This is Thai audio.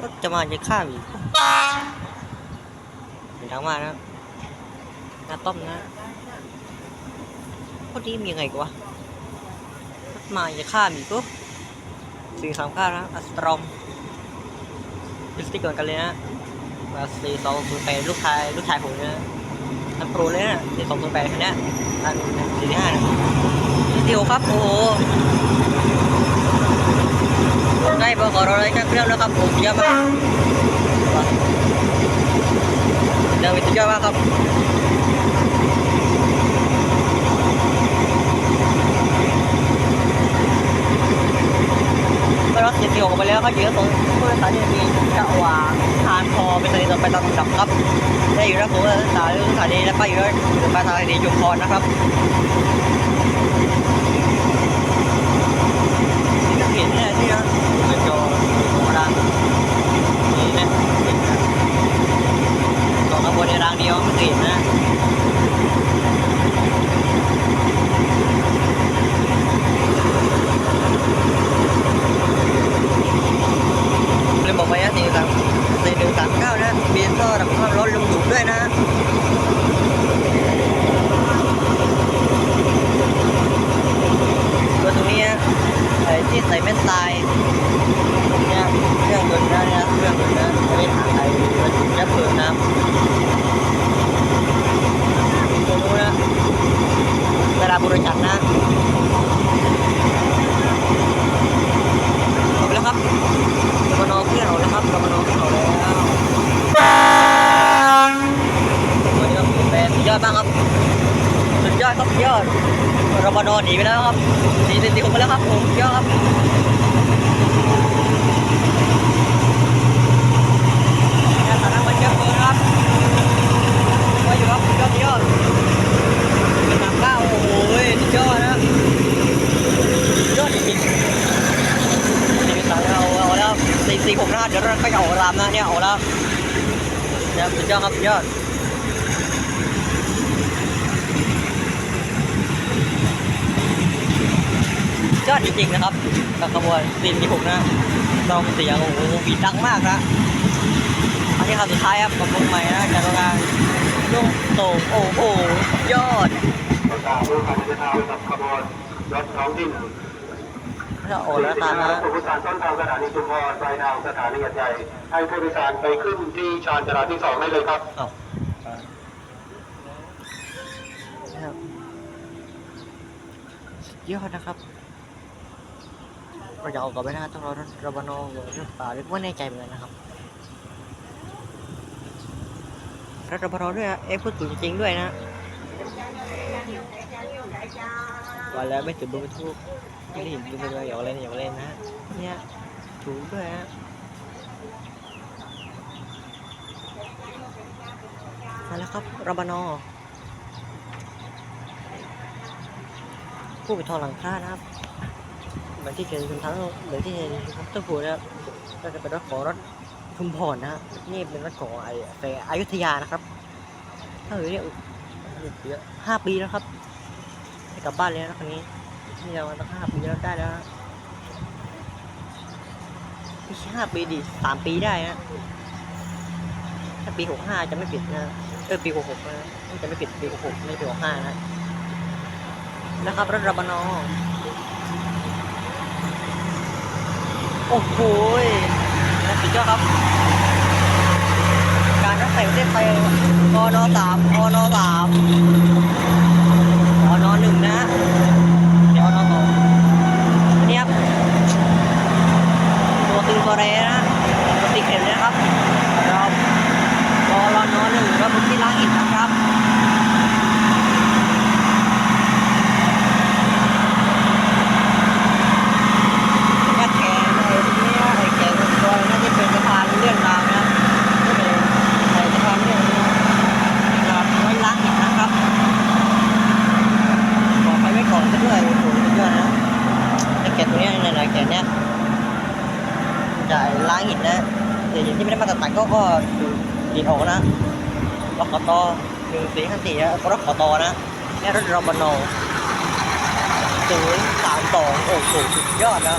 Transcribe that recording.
ก็จะมาจะข้ามอีกเสียงดังมากนะน้าต้มนะพวกนี้มีไงกวะรถมาจะข้ามอีกก็สี่สามข้านะอัสตรอมดูสติกเกอร์กันเลยนะมาสี่สองศูนย์แปดลูกชายลูกชายผมเนี่ยทันโปรเลยนะสี่สองศูนย์แปดคันนี้อันสี่ห้านะเดียวครับโอ้ บอร์ขอเราเลยครับเครื่องแล้วครับผมเยอะมากเดี๋ยวมีสุดยอดมากครับรถเสียติออกไปแล้วก็อยู่ตรงผู้โดยสารที่มีจะว่างทานพอไปสถานีต่อไปตามลำดับครับได้อยู่รับผมสถานีสถานีและไปอยู่ด้วยไปสถานีจุฬานะครับนี่ก็เห็นเนี่ยที่นะเป็นจอธรรมดานี่เนี่ยเห็นนะสองขบวนในรางเดียวไม่เคยเห็นนะ เลยบอกไปนะสี่สามสี่หนึ่งสามเก้านะเบียนก็ดับความร้อนลงดูดด้วยนะตัวตรงนี้ไอ้ ที่ใส่เม็ดทรายเนี่ยเครื่องยนต์นะเนี่ยเครื่องยนต์นะไม่ได้ถ่ายไอ้มันจะเปิดน้ำตัวนู้นนะเวลาบริจาคนะจบแล้วครับ กำมานอเพื่อนออกแล้วครับกำมานอเพื่อนออกแล้ววันนี้ครับเป็นสุดยอดมากครับสุดยอดครับสุดยอด รบนอหนีไปแล้วครับหนีติดๆไปแล้วครับผมสุดยอดครับเนี่ยสถานะมันเยอะเกินครับว่าอยู่ครับยอดสุดยอดหนักข้าวโอ้โหสุดยอดนะยอดจริงๆสี่สามเอาเอาแล้วสี่สี่หกห้าเดี๋ยวเราก็จะออกรามนะเนี่ยเอาแล้วเนี่ยสุดยอดครับยอดสุดยอด จริงๆนะครับกับขบวนสี่สี่หกนะลองเสียงโอ้โหบีดดังมากนะอันนี้คำสุดท้ายครับกับวงใหม่นะจากโรงงานลุงโต่งโอ้โหสุดยอดประกาศรู้การเดินทางกับขบวนรถท้องถิ่นถ้าออกแล้วตามนะผู้โดยสารต้นทางสถานีชุมพรปลายทางสถานีหัดใหญ่ให้ผู้โดยสารไปขึ้นที่ชานจราที่สองได้เลยครับอ้าวนะครับสุดยอดนะครับ เราจะออกก่อนไปนะต้องรอรถรบนหรือรถป่าหรือว่าแน่ใจเหมือนกันนะครับรถรบนด้วยนะเอ๊ะพูดถูกจริงๆด้วยนะวันแล้วไม่ถึงเบอร์ทุกไม่ได้เห็นดูเลยอย่าเอาเล่นอย่าเอาเล่นนะเนี่ยถูกด้วยนะมาแล้วครับรบนผู้ปิดทองหลังคานะครับ เหมือนที่เห็นคุณทั้งเหมือนที่เห็นคุณต้นผูนะครับก็จะเป็นรถของรถชุมพรนะฮะนี่เป็นรถของไอ้ไปอยุธยานะครับถ้าอยู่เนี่ยเยอะห้าปีแล้วครับให้กลับบ้านเลยนะคันนี้นี่เราตั้งห้าปีแล้วได้แล้วไม่ใช่ห้าปีดิสามปีได้นะถ้าปีหกห้าจะไม่ผิดนะเออปีหกหกนะจะไม่ผิดปีหกหกไม่ปีหกห้านะนะครับรถรบนอ โอ้โหน่าสุดยอดครับ การรถไฟประเทศไทยกนสามอนสามอนหนึ่งนะเดี๋ยวอนสองอันนี้ครับ ตัวตึงตัวแรงนะตัวติดเข็มนะครับเรากรนหนึ่งรถบุกที่ล้างอิฐนะครับ แค่แขนไอ้ตรงนี้ไอ้แขนตัวน่าจะเป็นสะพานเลื่อนราวนะครับก็เป็นไอ้สะพานเลื่อนนะครับไว้ล้างหินนะครับบอกไปไว้ก่อนซะด้วยโอ้โหสุดยอดนะไอ้แขนตัวเนี้ยเนี่ยไอ้แขนเนี้ย จะล้างหินนะเดี๋ยวอย่างที่ไม่ได้มาตรฐานก็ก็ดีดออกนะรถขอตอหนึ่งสี่ห้าสี่นะรถขอตอนะเนี่ยรถรบนศูนย์สามสองโอ้โหสุดยอดนะ